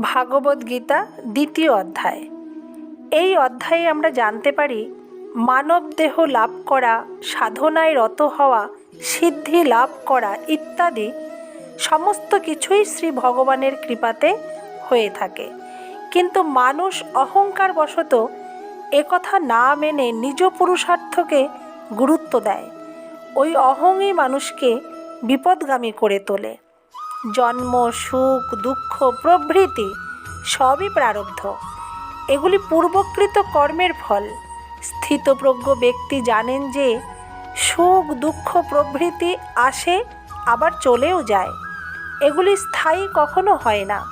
ভাগবত গীতা দ্বিতীয় অধ্যায়। এই অধ্যায়ে আমরা জানতে পারি, মানব দেহ লাভ করা, সাধনায় রত হওয়া, সিদ্ধি লাভ করা ইত্যাদি সমস্ত কিছুই শ্রী ভগবানের কৃপাতে হয়ে থাকে। কিন্তু মানুষ অহংকার বশত একথা না মেনে নিজ পুরুষার্থকে গুরুত্ব দেয়। ওই অহংই মানুষকে বিপদগামী করে তোলে। জন্ম, সুখ, দুঃখ, প্রভৃতি সবই প্রারব্ধ। এগুলি পূর্বকৃত কর্মের ফল। স্থিতপ্রজ্ঞ ব্যক্তি জানেন যে সুখ, দুঃখ, প্রভৃতি আসে, আবার চলেও যায়। এগুলি স্থায়ী কখনো হয় না।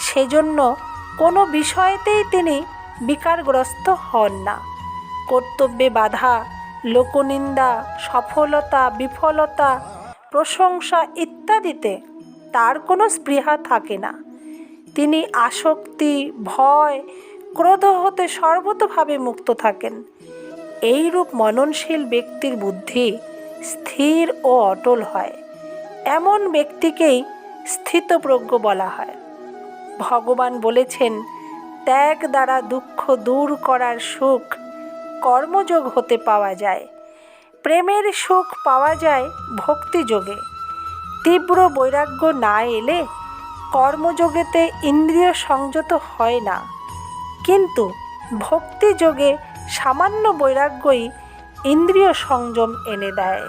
সেজন্য কোনো বিষয়েতেই তিনি বিকারগ্রস্ত হন না। কর্তব্যে বাধা, লোকনিন্দা, সফলতা, বিফলতা, প্রশংসা ইত্যাদিতে তার কোনো স্পৃহা থাকে না। তিনি আসক্তি, ভয়, ক্রোধ হতে সর্বতভাবে মুক্ত থাকেন। এইরূপ মননশীল ব্যক্তির বুদ্ধি স্থির ও অটল হয়। এমন ব্যক্তিকেই স্থিতপ্রজ্ঞ বলা হয়। ভগবান বলেছেন, ত্যাগ দ্বারা দুঃখ দূর করার সুখ কর্মযোগ হতে পাওয়া যায়। প্রেমের সুখ পাওয়া যায় ভক্তিযোগে। তীব্র বৈরাগ্য না এলে কর্মযোগেতে ইন্দ্রিয় সংযত হয় না। কিন্তু ভক্তিযোগে সামান্য বৈরাগ্যই ইন্দ্রিয় সংযম এনে দেয়।